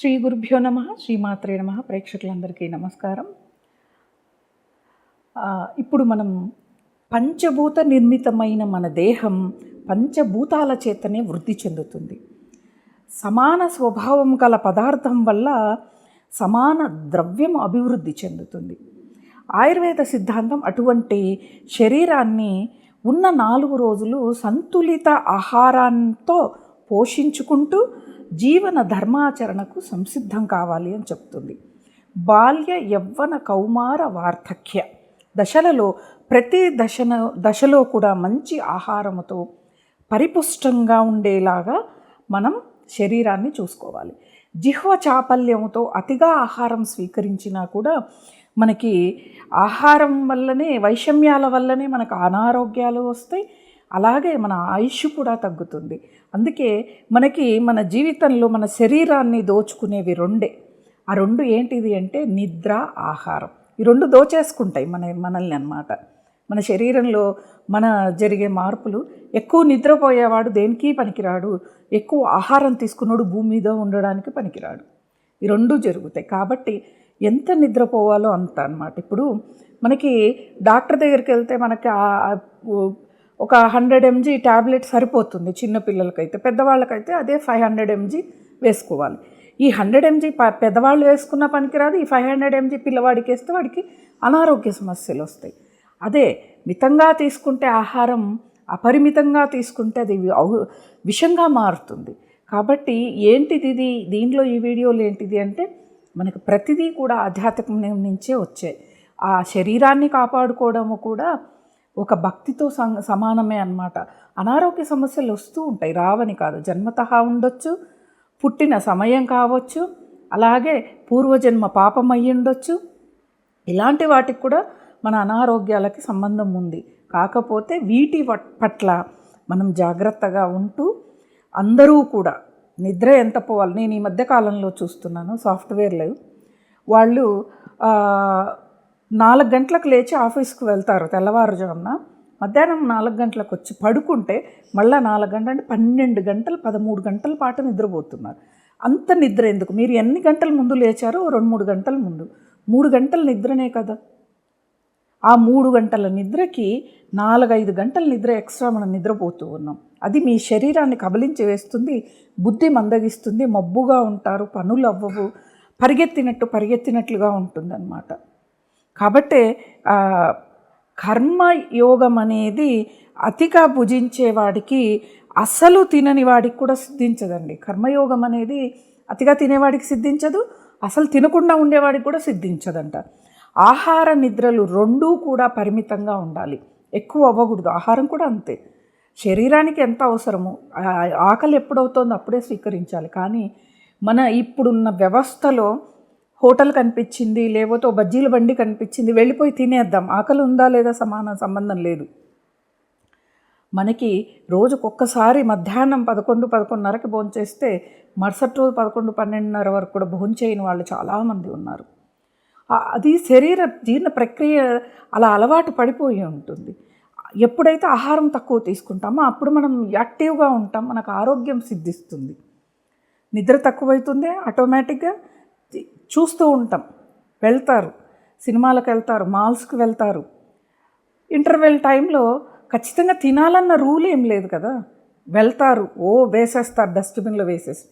శ్రీ గురుభ్యో నమ శ్రీమాత్రే నమ. ప్రేక్షకులందరికీ నమస్కారం. ఇప్పుడు మనం పంచభూత నిర్మితమైన మన దేహం పంచభూతాల చేతనే వృద్ధి చెందుతుంది. సమాన స్వభావం గల పదార్థం వల్ల సమాన ద్రవ్యం అభివృద్ధి చెందుతుంది. ఆయుర్వేద సిద్ధాంతం అటువంటి శరీరాన్ని ఉన్న నాలుగు రోజులు సంతులిత ఆహారంతో పోషించుకుంటూ జీవన ధర్మాచరణకు సంసిద్ధం కావాలి అని చెప్తుంది. బాల్య యవ్వన కౌమార వార్ధక్య. దశలలో ప్రతి దశన దశలో కూడా మంచి ఆహారముతో పరిపుష్టంగా ఉండేలాగా మనం శరీరాన్ని చూసుకోవాలి. జిహ్వ చాపల్యముతో అతిగా ఆహారం స్వీకరించినా కూడా మనకి ఆహారం వల్లనే వైషమ్యాల వల్లనే మనకు అనారోగ్యాలు వస్తాయి అలాగే మన ఆయుష్ కూడా తగ్గుతుంది. అందుకే మనకి మన జీవితంలో మన శరీరాన్ని దోచుకునేవి రెండే. ఆ రెండు ఏంటిది అంటే నిద్ర ఆహారం. ఈ రెండు దోచేసుకుంటాయి మన మనల్ని అన్నమాట. మన శరీరంలో మన జరిగే మార్పులు ఎక్కువ నిద్రపోయేవాడు దేనికి పనికిరాడు. ఎక్కువ ఆహారం తీసుకున్నాడు భూమి మీద ఉండడానికి పనికిరాడు. ఈ రెండు జరుగుతాయి. కాబట్టి ఎంత నిద్రపోవాలో అంత అన్నమాట. ఇప్పుడు మనకి డాక్టర్ దగ్గరికి వెళ్తే మనకి ఒక హండ్రెడ్ ఎంజీ ట్యాబ్లెట్ సరిపోతుంది చిన్నపిల్లలకైతే పెద్దవాళ్ళకైతే అదే ఫైవ్ హండ్రెడ్ ఎంజీ వేసుకోవాలి. ఈ హండ్రెడ్ ఎంజీ పెద్దవాళ్ళు వేసుకున్న పనికిరాదు ఈ ఫైవ్ హండ్రెడ్ ఎంజీ పిల్లవాడికి వేస్తే వాడికి అనారోగ్య సమస్యలు వస్తాయి. అదే మితంగా తీసుకుంటే ఆహారం అపరిమితంగా తీసుకుంటే అది విషంగా మారుతుంది. కాబట్టి ఏంటిది ఇది? దీనిలో ఈ వీడియోలు ఏంటిది అంటే మనకు ప్రతిదీ కూడా ఆధ్యాత్మికం నుంచే వచ్చాయి. ఆ శరీరాన్ని కాపాడుకోవడము కూడా ఒక భక్తితో సం సమానమే అన్నమాట. అనారోగ్య సమస్యలు వస్తూ ఉంటాయి. రావని కాదు. జన్మతహా ఉండొచ్చు పుట్టిన సమయం కావచ్చు అలాగే పూర్వజన్మ పాపం అయ్యుండొచ్చు ఇలాంటి వాటికి కూడా మన అనారోగ్యాలకి సంబంధం ఉంది. కాకపోతే వీటి పట్ల మనం జాగ్రత్తగా ఉంటూ అందరూ కూడా నిద్ర ఎంత పోవాలి? నేను ఈ మధ్య కాలంలో చూస్తున్నాను సాఫ్ట్వేర్లు. వాళ్ళు నాలుగు గంటలకు లేచి ఆఫీస్కి వెళ్తారు తెల్లవారుజామున. మధ్యాహ్నం నాలుగు గంటలకు వచ్చి పడుకుంటే మళ్ళీ నాలుగు గంటలు అంటే పన్నెండు గంటలు పదమూడు గంటల పాటు నిద్రపోతున్నారు. అంత నిద్ర ఎందుకు? మీరు ఎన్ని గంటల ముందు లేచారో రెండు మూడు గంటల ముందు. మూడు గంటల నిద్రనే కదా? ఆ మూడు గంటల నిద్రకి నాలుగైదు గంటల నిద్ర ఎక్స్ట్రా మనం నిద్రపోతూ ఉన్నాం. అది మీ శరీరాన్ని కబలించి వేస్తుంది బుద్ధి మందగిస్తుంది మబ్బుగా ఉంటారు పనులు అవ్వవు పరిగెత్తినట్టు పరిగెత్తినట్లుగా ఉంటుందన్నమాట. కాబట్టే కర్మయోగం అనేది అతిగా భుజించేవాడికి అసలు తినని వాడికి కూడా సిద్ధించదండి. కర్మయోగం అనేది అతిగా తినేవాడికి సిద్ధించదు అసలు తినకుండా ఉండేవాడికి కూడా సిద్ధించదంట. ఆహార నిద్రలు రెండూ కూడా పరిమితంగా ఉండాలి. ఎక్కువ అవ్వకూడదు. ఆహారం కూడా అంతే. శరీరానికి ఎంత అవసరమో ఆకలి ఎప్పుడవుతుందో అప్పుడే స్వీకరించాలి. కానీ మన ఇప్పుడున్న వ్యవస్థలో హోటల్ కనిపించింది లేకపోతే ఓ బజ్జీల బండి కనిపించింది వెళ్ళిపోయి తినేద్దాం. ఆకలి ఉందా లేదా సమాన సంబంధం లేదు. మనకి రోజుకొక్కసారి మధ్యాహ్నం పదకొండు పదకొండున్నరకి భోంచేస్తే మరుసటి రోజు పదకొండు పన్నెండున్నర వరకు కూడా భోంచేయని వాళ్ళు చాలామంది ఉన్నారు. అది శరీర జీర్ణ ప్రక్రియ అలా అలవాటు పడిపోయి ఉంటుంది. ఎప్పుడైతే ఆహారం తక్కువ తీసుకుంటామో అప్పుడు మనం యాక్టివ్గా ఉంటాం మనకు ఆరోగ్యం సిద్ధిస్తుంది. నిద్ర తక్కువైతుంది ఆటోమేటిక్గా చూస్తూ ఉంటాం. వెళ్తారు. సినిమాలకు వెళ్తారు. మాల్స్కి వెళ్తారు. ఇంటర్వెల్ టైంలో ఖచ్చితంగా తినాలన్న రూల్ ఏం లేదు కదా. వెళ్తారు. ఓ వేసేస్తారు. డస్ట్బిన్లో వేసేసి.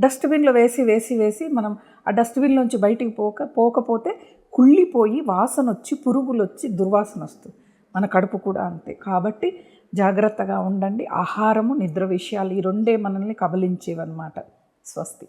డస్ట్బిన్లో వేసి వేసి వేసి మనం ఆ డస్ట్బిన్లోంచి బయటికి పోక పోకపోతే కుళ్ళిపోయి వాసన వచ్చి పురుగులు వచ్చి దుర్వాసన వస్తుంది. మన కడుపు కూడా అంతే. కాబట్టి జాగ్రత్తగా ఉండండి. ఆహారము నిద్ర విషయాలు ఈ రెండే మనల్ని కబలించేవన్నమాట. స్వస్తి.